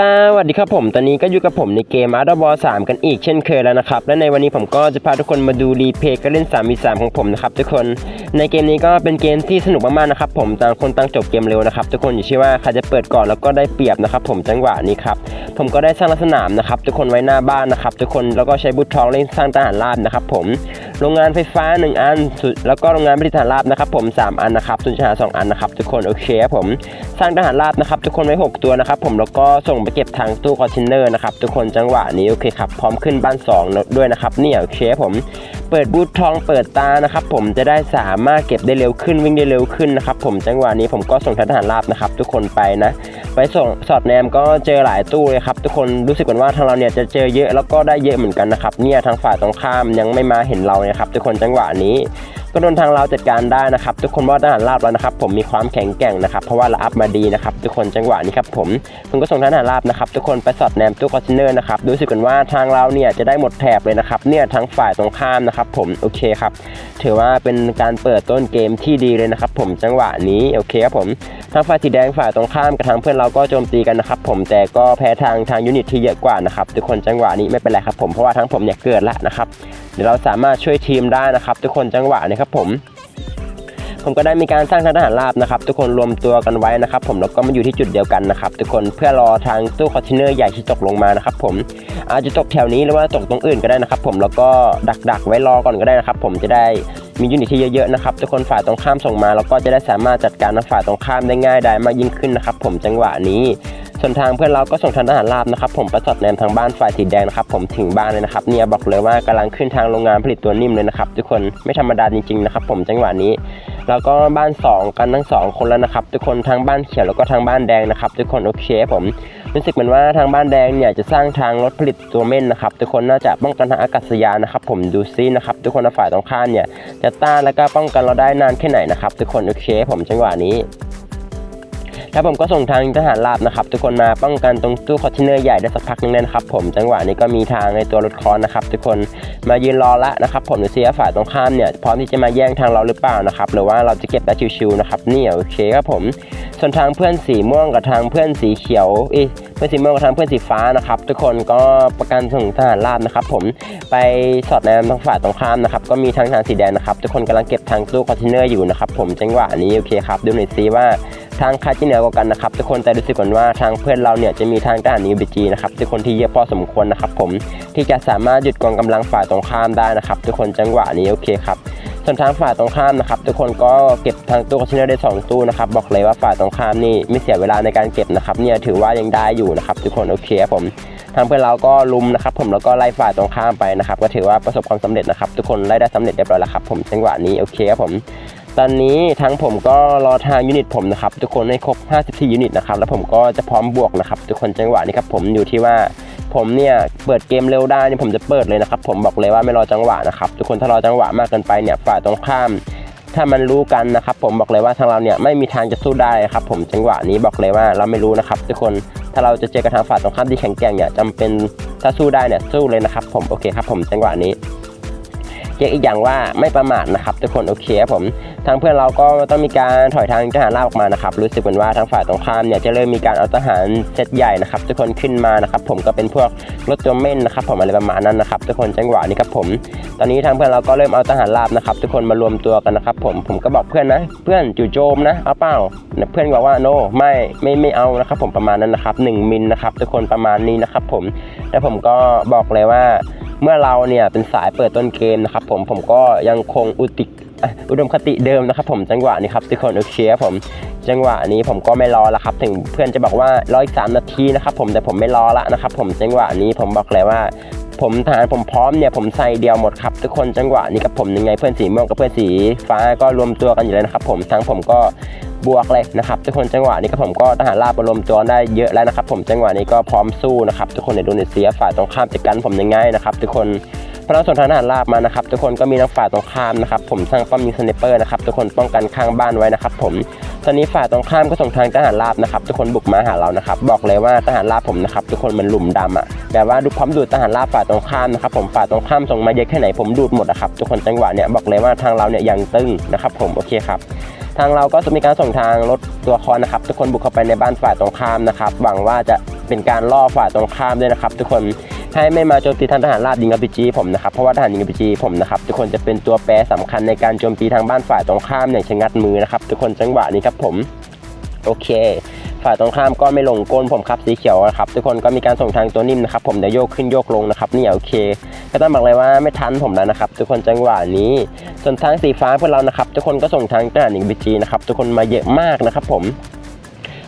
สวัสดีครับผม ตอนนี้ก็อยู่กับผมในเกม Art of War 3 กันอีกเช่นเคยแล้วนะครับ และในวันนี้ผมก็จะพาทุกคนมาดูรีเพย์การเล่น3 v 3ของผมนะครับทุกคน ในเกมนี้ก็เป็นเกมที่สนุกมากๆนะครับผมต่างคนต่างจบเกมเร็วนะครับทุกคนอยู่ที่ว่าใครจะเปิดก่อนแล้วก็ได้เปรียบนะครับผมจังหวะนี้ครับ ผมก็ได้สร้างสนามนะครับทุกคนไว้หน้าบ้านนะครับทุกคนแล้วก็ใช้บุตรทองเล่นสร้างทหารราบนะครับผม โรงงานไฟฟ้า 1 อันสุดแล้วก็โรงงานผลิตทหารราบนะครับผม 3 อันนะครับสุนทรภา2อันนะครับทุกคนโอเคครับผมสร้างทหารราบนะครับทุกคนไว้ 6 ตัวนะครับผมแล้วก็ส่งไปเก็บทางตู้คอนเทนเนอร์นะครับทุกคนจังหวะนี้โอเคครับพร้อมขึ้นบ้าน2ด้วยนะครับเนี่ยโอเคครับผมเปิดบูททองเปิดตานะครับผมจะได้สามารถเก็บได้เร็วขึ้นวิ่งได้เร็วขึ้นนะครับผมจังหวะนี้ผมก็ส่งทหารราบนะครับทุกคนไปนะ ไปส่งสอดแนมก็เจอหลายตู้เลยครับทุกคนรู้สึกเหมือนว่าทางเราเนี่ยจะเจอเยอะแล้วก็ได้เยอะเหมือนกันนะครับเนี่ยทางฝ่ายตรงข้ามยังไม่มาเห็นเรานะครับทุกคนจังหวะนี้ ก็โดนทางเราจัดการได้นะครับ ทุกคนว่าทหารราบแล้วนะครับ ผมมีความแข็งแกร่งนะครับ เพราะว่าเราอัพมาดีนะครับ ทุกคนจังหวะนี้ครับผมผมก็ส่งทหารราบนะครับ ทุกคนไปสอดแนมตู้คอนเทนเนอร์นะครับรู้สึกกันว่าทางเราเนี่ยจะได้หมดแถบเลยนะครับ เนี่ยทางฝ่ายตรงข้ามนะครับ ผมโอเคครับ ถือว่าเป็นการเปิดต้นเกมที่ดีเลยนะครับ ผมจังหวะนี้โอเคครับผมทางฝ่ายสีแดงฝ่ายตรงข้ามกับทางเพื่อนเราก็โจมตีกันนะครับ ผมแต่ก็แพ้ทางทางยูนิตที่เยอะกว่านะครับ ทุกคนจังหวะนี้ไม่เป็นไรครับ ผมเพราะว่าทั้งผมเนี่ยเกิดละนะครับ เดี๋ยวเราสามารถช่วยทีมได้นะครับ ทุกคนจังหวะนี้ครับผม ผมก็ได้มีการสร้างทางทหารราบนะครับ ทุกคนรวมตัวกันไว้นะครับ ผมแล้วก็มาอยู่ที่จุดเดียวกันนะครับ ทุกคนเพื่อรอทางตู้คอนเทนเนอร์ใหญ่ที่ตกลงมานะครับ ผมอาจจะตกแถวนี้หรือว่าตกตรงอื่นก็ได้นะครับ ผมแล้วก็ดักๆไว้รอก่อนก็ได้นะครับ ผมจะได้มียูนิตที่เยอะๆนะครับทุกคนฝ่ายตรงข้ามส่งมา แล้วก็จะได้สามารถจัดการฝ่ายตรงข้ามได้ง่ายได้มากยิ่งขึ้นนะครับ ผมจังหวะนี้ ส่วนทางเพื่อนเราก็ส่งทางทหารราบนะครับผมประสอดแนมทางบ้านฝ่ายสีแดงนะครับผมถึงบ้านเลยนะครับเนี่ยบอกเลยว่ากำลังขึ้นทางโรงงานผลิตตัวนิ่มเลยนะครับทุกคนไม่ธรรมดาจริงๆนะครับผมจังหวะนี้แล้วก็บ้าน 2 กันทั้ง 2 คนแล้วนะครับทุกคนทางบ้านเขียวแล้วก็ทางบ้านแดงนะครับทุกคนโอเคผมรู้สึกเหมือนว่าทางบ้านแดงเนี่ยจะสร้างทางรถผลิตตัวเม่นนะครับทุกคนน่าจะป้องกันทางอากาศยานนะครับผมดูซินะครับทุกคนฝ่ายตรงข้ามเนี่ยจะต้านแล้วก็ป้องกันเราได้นานแค่ไหนนะครับทุกคนโอเคผมจังหวะนี้ แล้วผมก็ส่งทางทหารราบนะครับทุกคนมาป้องกันตรงตู้คอนเทนเนอร์ใหญ่ได้สักพักหนึงเลยนะครับผมจังหวะนี้ก็มีทางในตัวรถคอนนะครับทุกคนมายืนรอละนะครับผมดูซิว่าฝ่ายตรงข้ามเนี่ยพร้อมที่จะมาแย่งทางเราหรือเปล่านะครับหรือว่าเราจะเก็บได้ชิวๆนะครับนี่โอเคครับผมส่วนทางเพื่อนสีม่วงกับทางเพื่อนสีเขียวเอ้เพื่อนสีม่วงกับทางเพื่อนสีฟ้านะครับทุกคนก็ประกันส่งทหารราบนะครับผมไปสอดแนมทางฝ่ายตรงข้ามนะครับก็มีทางทางสีแดงนะครับทุกคนกำลังเก็บทางตู้คอนเทนเนอร์อยู่นะครับผมจังหวะนี้โอเคครับดูหน่อยซิว่า ทางใครที่เหนือกว่ากันนะครับทุกคนแต่รู้สึกก่อนว่าทางเพื่อนเราเนี่ยจะมีทางทหารนิวบีจีนะครับทุกคนที่เยอะพอสมควรนะครับผมที่จะสามารถหยุดกองกำลังฝ่ายตรงข้ามได้นะครับทุกคนจังหวะนี้โอเคครับส่วนทางฝ่ายตรงข้ามนะครับทุกคนก็เก็บทางตู้คอนเทนเนอร์ได้สองตู้นะครับบอกเลยว่าฝ่ายตรงข้ามนี่ไม่เสียเวลาในการเก็บนะครับเนี่ยถือว่ายังได้อยู่นะครับทุกคนโอเคครับผมทางเพื่อนเราก็ลุมนะครับผมแล้วก็ไล่ฝ่ายตรงข้ามไปนะครับก็ถือว่าประสบความสำเร็จนะครับทุกคนไล่ได้สำเร็จเรียบร้อยแล้วครับผมจังหวะนี้โอเคครับผม ตอนนี้ทั้งผมก็รอทางยูนิตผมนะครับทุกคนให้ครบ 54 ยูนิตนะครับแล้วผมก็จะพร้อมบวกนะครับทุกคนจังหวะนี้ครับผมอยู่ที่ว่าผมเนี่ยเปิดเกมเร็วได้นี่ผมจะเปิดเลยนะครับผมบอกเลยว่าไม่รอจังหวะนะครับทุกคนถ้ารอจังหวะมากเกินไปเนี่ยฝ่ายตรงข้าม ถ้ามันรู้กันนะครับผมบอกเลยว่าทางเราเนี่ยไม่มีทางจะสู้ได้ครับผมจังหวะนี้บอกเลยว่าเราไม่รู้นะครับทุกคนถ้าเราจะเจอกับทางฝ่ายตรงข้ามที่แข็งแกร่งเนี่ยจำเป็นถ้าสู้ได้เนี่ยสู้เลยนะครับผมโอเคครับผมจังหวะนี้ เรียกอีกอย่างว่าไม่ประมาทนะครับทุกคนโอเคครับผมทางเพื่อนเราก็ต้องมีการถอยทางทหารราบออกมานะครับรู้สึกเหมือนว่าทางฝ่ายตรงข้ามเนี่ยจะเริ่มมีการเอาทหารเซตใหญ่นะครับทุกคนขึ้นมานะครับผมก็เป็นพวกรถตัวเม่นนะครับผมอะไรประมาณนั้นนะครับทุกคนจังหวะนี้ครับผม ตอนนี้ทางเพื่อนเราก็เริ่มเอาทหารราบนะครับทุกคนมารวมตัวกันนะครับผมผมก็บอกเพื่อนนะ เพื่อนจู่โจมนะเอาเปล่าเพื่อนบอกว่าโนไม่ไม่ไม่เอานะครับผมประมาณนั้นนะครับ1มิลนะครับทุกคนประมาณนี้นะครับผมแล้วผมก็บอกเลยว่า เมื่อเราเนี่ยเป็นสายเปิดต้นเกมนะครับผมผมก็ยังคงอุติอุดมคติเดิมนะครับผมจังหวะนี้ครับทุกคนโอเคครับผมจังหวะนี้ผมก็ไม่รอละครับ ถึงเพื่อนจะบอกว่ารออีกสามนาทีนะครับผมแต่ผมไม่รอละนะครับผมจังหวะนี้ผมบอกเลยว่า ผมทารผมพร้อมเนี่ยผมใส่เดียวหมดครับ ทุกคนจังหวะนี้กับผมยังไงเพื่อนสีม่วงกับเพื่อนสีฟ้าก็รวมตัวกันอยู่เลยนะครับผมทั้งผมก็ บวกเลยนะครับทุกคนจังหวะนี้กับผมก็ทหารราบมารวมตัวได้เยอะแล้วนะครับ ผมจังหวะนี้ก็พร้อมสู้นะครับทุกคนในโดนีเซียฝ่ายตรงข้ามจัดการผมยังไงนะครับทุกคนพลังส่วนทางทหารราบมานะครับทุกคนก็มีทั้งฝ่ายตรงข้ามนะครับผมสร้างป้อมยิงสไนเปอร์นะครับทุกคนป้องกันข้างบ้านไว้นะครับผมตอนนี้ฝ่ายตรงข้ามก็ส่งทางทหารราบนะครับทุกคนบุกมาหาเรานะครับบอกเลยว่าทหารราบผมนะครับทุกคนมันหลุมดำอะแต่ว่าดูพร้อมดูดทหารราบฝ่ายตรงข้ามนะครับผมฝ่ายตรงข้ามส่งมาเยอะแค่ไหนผมดูดหมดนะครับทุกคนจังหวะเนี่ยบอกเลยว่าทางเราเนี่ยยังตึงนะครับผมโอเคครับ ทางเราก็จะมีการส่งทางรถตัวคอนนะครับ ทุกคนบุกเข้าไปในบ้านฝ่ายตรงข้ามนะครับ หวังว่าจะเป็นการล่อฝ่ายตรงข้ามด้วยนะครับ ทุกคนให้ไม่มาโจมตีทางทหารราบยิง RPG ผมนะครับเพราะว่าทหารยิง RPG ผมนะครับทุกคนจะเป็นตัวแปรสำคัญในการโจมตีทางบ้านฝ่ายตรงข้ามอย่างชะงัดมือนะครับ ทุกคนจังหวะนี้ครับผมโอเค ฝ่ายตรงข้ามก็ไม่ลงก้นผมครับสีเขียวนะครับทุกคนก็มีการส่งทางตัวนิ่มนะครับผมเดี๋ยวโยกขึ้นโยกลงนะครับนี่โอเค ก็ต้องบอกเลยว่าไม่ทันผมแล้วนะครับทุกคนจังหวะนี้ ส่วนทางสีฟ้าพวกเรานะครับทุกคนก็ส่งทางทหารหญิงบีจีนะครับทุกคนมาเยอะมากนะครับผม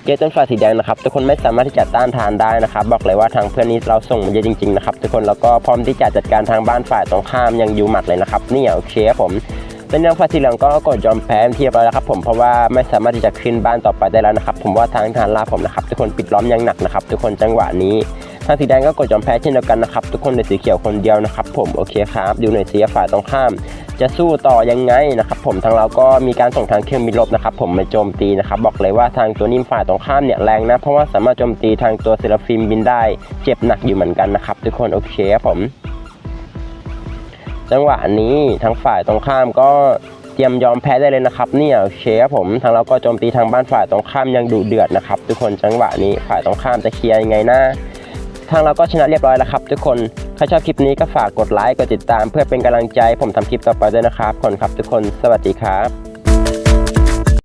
เยอะจนฝ่ายสีแดงนะครับทุกคนไม่สามารถที่จะต้านทานได้นะครับบอกเลยว่าทางเพื่อนนี้เราส่งเยอะจริงๆนะครับทุกคนแล้วก็พร้อมที่จะจัดการทางบ้านฝ่ายตรงข้ามยังอยู่หมัดเลยนะครับนี่โอเคผม เป็นเรื่องฝ่ายสีเหลืองก็กดยอมแพ้เที่เรียบแล้วนะครับผมเพราะว่าไม่สามารถที่จะขึ้นบ้านต่อไปได้แล้วนะครับผมว่าทางทหารลาผมนะครับทุกคนปิดล้อมอย่างหนักนะครับทุกคนจังหวะนี้ทางสีแดงก็กดยอมแพ้เช่นเดียวกันนะครับทุกคนในสีเขียวคนเดียวนะครับผมโอเคครับดูหน่อยสีฝ่ายตรงข้าม จะสู้ต่อยังไงนะครับผมทางเราก็มีการส่งทางเครื่องบินรบนะครับผมมาโจมตีนะครับบอกเลยว่าทางตัวนิ่มฝ่ายตรงข้ามเนี่ยแรงนะเพราะว่าสามารถโจมตีทางตัวเซราฟิมบินได้เจ็บหนักอยู่เหมือนกันนะครับทุกคนโอเคครับผม จังหวะนี้ทางฝ่ายตรงข้ามก็เตรียมยอมแพ้ได้เลยนะครับ เนี่ยเชฟผมทางเราก็โจมตีทางบ้านฝ่ายตรงข้ามยังดุเดือดนะครับ ทุกคนจังหวะนี้ฝ่ายตรงข้ามจะเคลียร์ยังไงนะทางเราก็ชนะเรียบร้อยแล้วครับ ทุกคนถ้าชอบคลิปนี้ก็ฝากกดไลค์กดติดตาม เพื่อเป็นกำลังใจผมทำคลิปต่อไปด้วยนะครับขอบคนครับทุกคนสวัสดีครับ